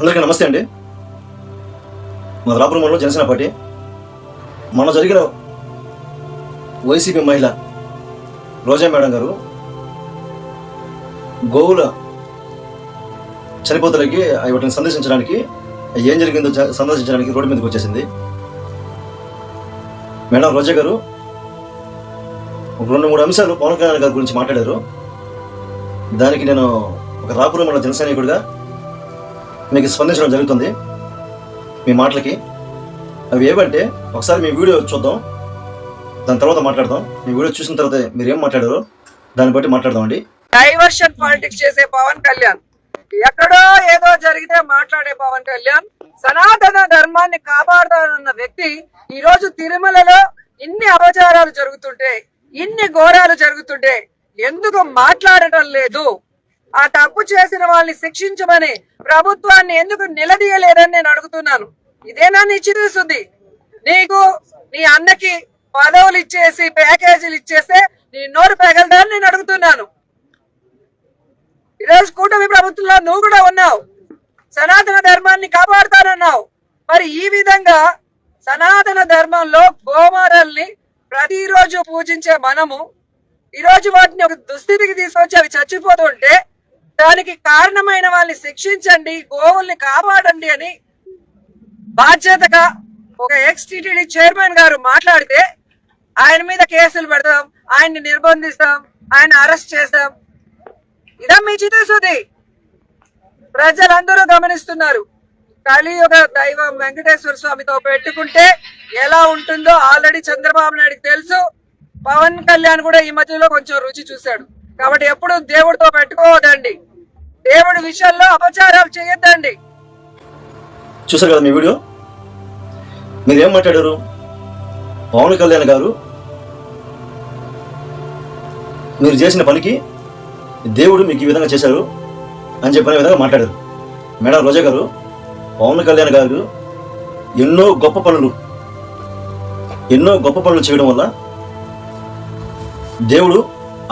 అందరికీ నమస్తే అండి. మా రాపురం మండలం జనసేన పార్టీ. మన జరిగిన వైసీపీ మహిళ రోజా మేడం గారు గోవుల చనిపోతులకి వాటిని సందర్శించడానికి ఏం జరిగిందో సందర్శించడానికి రోడ్డు మీదకి వచ్చేసింది. మేడం రోజా గారు ఒక రెండు మూడు అంశాలు పవన్ కళ్యాణ్ గారి గురించి మాట్లాడారు. దానికి నేను ఒక రాపురం మండల జనసైనికుడిగా మీకు స్పందించడం జరుగుతుంది. మీ మాటలకి. అవి ఏవంటే ఒకసారి మీ వీడియో చూద్దాం. దాని తర్వాత మాట్లాడదాం. మీ వీడియో చూసిన తర్వాత మీరు ఏం మాట్లాడారో దాన్ని బట్టి మాట్లాడదామండి. డైవర్షన్ పాలిటిక్స్ చేసే పవన్ కళ్యాణ్. ఎక్కడో ఏదో జరిగితే మాట్లాడే పవన్ కళ్యాణ్. సనాతన ధర్మాన్ని కాపాడుతానన్న వ్యక్తి ఈ రోజు తిరుమలలో ఇన్ని అపచారాలు జరుగుతుంటే ఇన్ని ఘోరాలు జరుగుతుంటే ఎందుకు మాట్లాడటం లేదు? ఆ తప్పు చేసిన వాళ్ళని శిక్షించమని ప్రభుత్వాన్ని ఎందుకు నిలదీయలేదని నేను అడుగుతున్నాను. ఇదేనా నీ చిరుస్తుంది నీకు నీ అన్నకి పదవులు ఇచ్చేసి ప్యాకేజీలు ఇచ్చేస్తే నీ నోరు పెగలదని నేను అడుగుతున్నాను. ఈరోజు కూటమి ప్రభుత్వంలో నువ్వు కూడా ఉన్నావు. సనాతన ధర్మాన్ని కాపాడుతానన్నావు. మరి ఈ విధంగా సనాతన ధర్మంలో గోమారల్ని ప్రతిరోజు పూజించే మనము ఈ రోజు వాటిని ఒక దుస్థితికి తీసుకొచ్చి అవి చచ్చిపోతుంటే దానికి కారణమైన వాళ్ళని శిక్షించండి గోవుల్ని కాపాడండి అని బాధ్యతగా ఒక ఎక్స్టిటిడి చైర్మన్ గారు మాట్లాడితే ఆయన మీద కేసులు పెడతాం ఆయన్ని నిర్బంధిస్తాం ఆయన అరెస్ట్ చేస్తాం. ఇదా మీ చిత్తశుద్ధి. ప్రజలందరూ గమనిస్తున్నారు. కలియుగ దైవం వెంకటేశ్వర స్వామితో పెట్టుకుంటే ఎలా ఉంటుందో ఆల్రెడీ చంద్రబాబు నాయుడుకి తెలుసు. పవన్ కళ్యాణ్ కూడా ఈ మధ్యలో కొంచెం రుచి చూశాడు. కాబట్టి ఎప్పుడు దేవుడితో పెట్టుకోవద్దండి. దేవుడి విషయంలో అపచారాలు చేయొద్దండి. చూసారు కదా మీ వీడియో? మీరు ఏం మాట్లాడారు? పవన్ కళ్యాణ్ గారు మీరు చేసిన పనికి దేవుడు మీకు ఈ విధంగా చేశారు అని చెప్పిన విధంగా మాట్లాడారు. మేడం రోజా గారు పవన్ కళ్యాణ్ గారు ఎన్నో గొప్ప పనులు ఎన్నో గొప్ప పనులు చేయడం వల్ల దేవుడు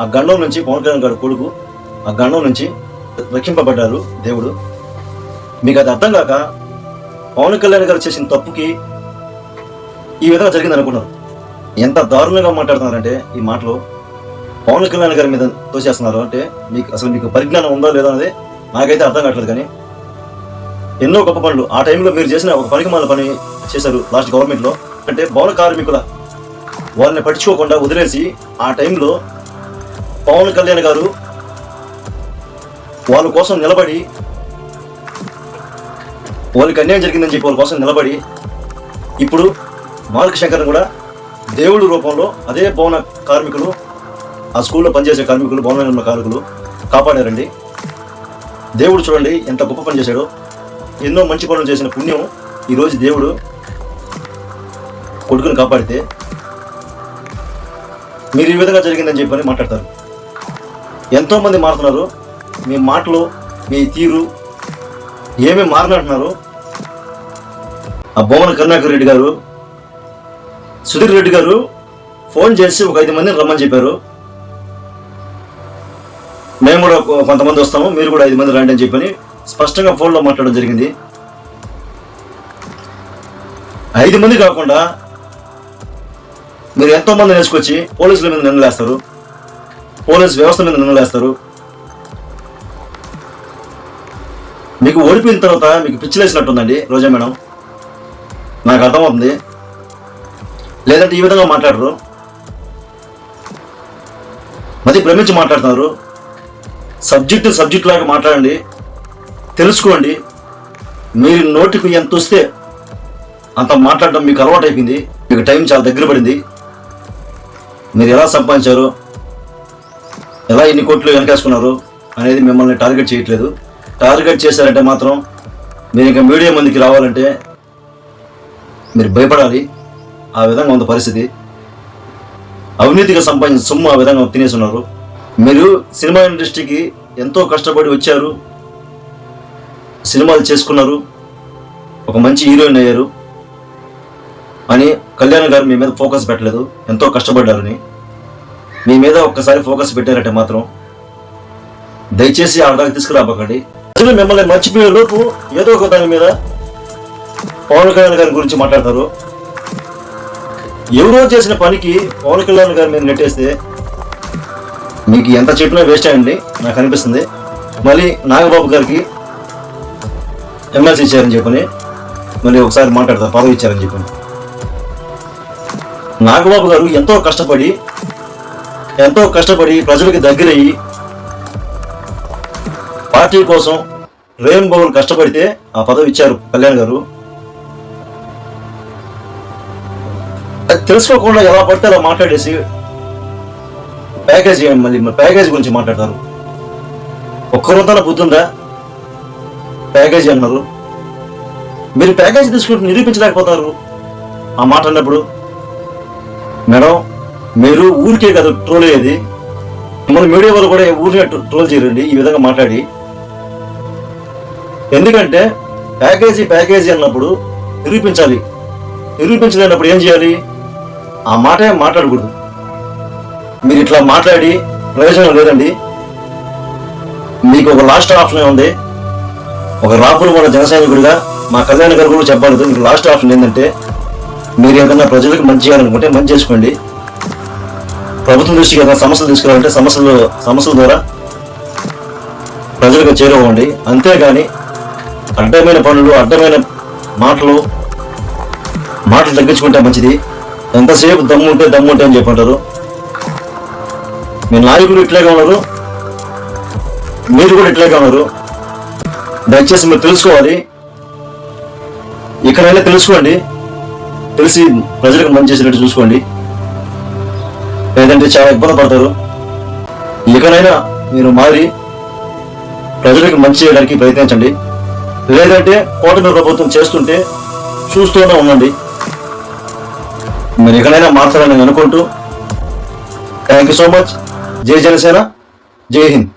ఆ గండం నుంచి పవన్ కళ్యాణ్ గారు కొడుకు ఆ గండం నుంచి రక్షింపబడ్డారు దేవుడు. మీకు అది అర్థం కాక పవన్ కళ్యాణ్ గారు చేసిన తప్పుకి ఈ విధంగా జరిగింది అనుకున్నారు ఎంత దారుణంగా మాట్లాడుతున్నారంటే ఈ మాటలు పవన్ కళ్యాణ్ గారి మీద తోసేస్తున్నారు. అంటే మీకు అసలు మీకు పరిజ్ఞానం ఉందో లేదో అనేది నాకైతే అర్థం కావట్లేదు కానీ ఎన్నో గొప్ప పనులు ఆ టైంలో మీరు చేసిన ఒక పనికి పని చేశారు లాస్ట్ గవర్నమెంట్లో. అంటే భవన కార్మికుల వాళ్ళని పట్టించుకోకుండా వదిలేసి ఆ టైంలో పవన్ కళ్యాణ్ గారు వాళ్ళ కోసం నిలబడి వాళ్ళకి అన్యాయం జరిగిందని చెప్పి వాళ్ళ కోసం నిలబడి ఇప్పుడు మాలక శంకర్ కూడా దేవుడి రూపంలో అదే భవన కార్మికులు ఆ స్కూల్లో పనిచేసే కార్మికులు భవన నిర్మాణ కార్మికులు కాపాడారండి. దేవుడు చూడండి ఎంత గొప్ప పని చేశాడో. ఎన్నో మంచి పనులు చేసిన పుణ్యం ఈరోజు దేవుడు కొడుకుని కాపాడితే మీరు ఈ విధంగా జరిగిందని చెప్పని మాట్లాడతారు. ఎంతోమంది మారుతున్నారు. మీ మాటలు మీ తీరు ఏమేమి మారినట్టున్నారు ఆ బొమ్మన కరుణాకర్ రెడ్డి గారు సుధీర్ రెడ్డి గారు ఫోన్ చేసి ఒక ఐదు మందిని రమ్మని చెప్పారు. మేము కూడా కొంతమంది వస్తాము మీరు కూడా ఐదు మంది రండి అని చెప్పని స్పష్టంగా ఫోన్లో మాట్లాడడం జరిగింది. ఐదు మంది కాకుండా మీరు ఎంతో మంది పోలీసుల మీద నిన్నలేస్తారు పోలీస్ వ్యవస్థ మీద నిన్నలేస్తారు మీకు ఓడిపోయిన తర్వాత మీకు పిచ్చిలేసినట్టుందండి రోజా మేడం. నాకు అర్థమవుతుంది. లేదంటే ఈ విధంగా మాట్లాడరు. మది భ్రమించి మాట్లాడుతున్నారు. సబ్జెక్టు సబ్జెక్ట్ లాగా మాట్లాడండి. తెలుసుకోండి. మీరు నోటికి ఎంత వస్తే అంత మాట్లాడడం మీకు అలవాటు అయిపోయింది మీకు టైం చాలా దగ్గర పడింది. మీరు ఎలా సంపాదించారు? ఎలా ఎన్ని కోట్లు వెనకేసుకున్నారు? అనేది మిమ్మల్ని టార్గెట్ చేయట్లేదు. టార్గెట్ చేశారంటే మాత్రం మీరు ఇంకా మీడియా మందికి రావాలంటే మీరు భయపడాలి. ఆ విధంగా ఉంది పరిస్థితి. అవినీతిగా సంపాదించిన సొమ్ము ఆ విధంగా తినేసి ఉన్నారు మీరు సినిమా ఇండస్ట్రీకి ఎంతో కష్టపడి వచ్చారు. సినిమాలు చేసుకున్నారు. ఒక మంచి హీరోయిన్ అయ్యారు. అని కళ్యాణ్ గారు మీ మీద ఫోకస్ పెట్టలేదు. ఎంతో కష్టపడ్డారని. మీ మీద ఒక్కసారి ఫోకస్ పెట్టారంటే మాత్రం దయచేసి ఆ విధంగా తీసుకురాబకండి ప్రజలు మిమ్మల్ని మర్చిపోయే లోపు ఏదో ఒక దాని మీద పవన్ కళ్యాణ్ గారి గురించి మాట్లాడతారు. ఎవరో చేసిన పనికి పవన్ కళ్యాణ్ గారి మీద నెట్టేస్తే మీకు ఎంత చెప్పినా వేస్ట్ అయ్యండి నాకు అనిపిస్తుంది. మళ్ళీ నాగబాబు గారికి ఎమ్మెల్సీ ఇచ్చారని చెప్పని మళ్ళీ ఒకసారి మాట్లాడతారు పదవి ఇచ్చారని చెప్పని. నాగబాబు గారు ఎంతో కష్టపడి ఎంతో కష్టపడి ప్రజలకు దగ్గరయ్యి పార్టీ కోసం రేమ్ బౌల్ కష్టపడితే ఆ పదవి ఇచ్చారు కళ్యాణ్ గారు. అది తెలుసుకోకుండా ఎలా పడితే అలా మాట్లాడేసి ప్యాకేజ్ చేయండి మళ్ళీ ప్యాకేజ్ గురించి మాట్లాడతారు. ఒక్కరోజున బుద్ధుందా ప్యాకేజీ అన్నారు. మీరు ప్యాకేజీ తీసుకుంటే నిరూపించలేకపోతారు. ఆ మాట అన్నప్పుడు మేడం మీరు ఊరికే కదా ట్రోల్ అయ్యేది. మన మీడియా వాళ్ళు కూడా ఊరికే ట్రోల్ చేయరండి ఈ విధంగా మాట్లాడి. ఎందుకంటే ప్యాకేజీ ప్యాకేజీ అన్నప్పుడు నిరూపించాలి. నిరూపించలేనప్పుడు ఏం చేయాలి? ఆ మాటే మాట్లాడకూడదు. మీరు ఇట్లా మాట్లాడి ప్రయోజనం లేదండి. మీకు ఒక లాస్ట్ ఆప్షన్ ఉంది. ఒక రాపులు మన జనసైనికుడిగా మా కళ్యాణ గారు కూడా చెప్పాలి. మీకు లాస్ట్ ఆప్షన్ ఏంటంటే మీరు ఏదైనా ప్రజలకు మంచి చేయాలనుకుంటే మంచి చేసుకోండి. ప్రభుత్వం దృష్టికి ఏదైనా సమస్యలు తీసుకురావాలంటే సమస్యలు సమస్యల ద్వారా ప్రజలకు చేరుకోండి అంతేగాని అడ్డమైన పనులు అడ్డమైన మాటలు మాటలు తగ్గించుకుంటే మంచిది. ఎంతసేపు దమ్ము ఉంటే దమ్ము ఉంటే అని చెప్పంటారు. మీ నాయకులు ఇట్లాగే ఉన్నారు. మీరు కూడా ఇట్లాగే ఉన్నారు. దయచేసి మీరు తెలుసుకోవాలి. ఇక్కడైనా తెలుసుకోండి. తెలిసి ప్రజలకు మంచి చేసినట్టు చూసుకోండి. లేదంటే చాలా ఇబ్బంది పడతారు. ఇకనైనా మీరు మారి ప్రజలకు మంచి చేయడానికి ప్రయత్నించండి. లేదంటే కూటమి ప్రభుత్వం చేస్తుంటే చూస్తూనే ఉండండి. మీరు ఎక్కడైనా మార్చాలని అనుకుంటూ. థ్యాంక్ యూ సో మచ్ జై జనసేన జై హింద్.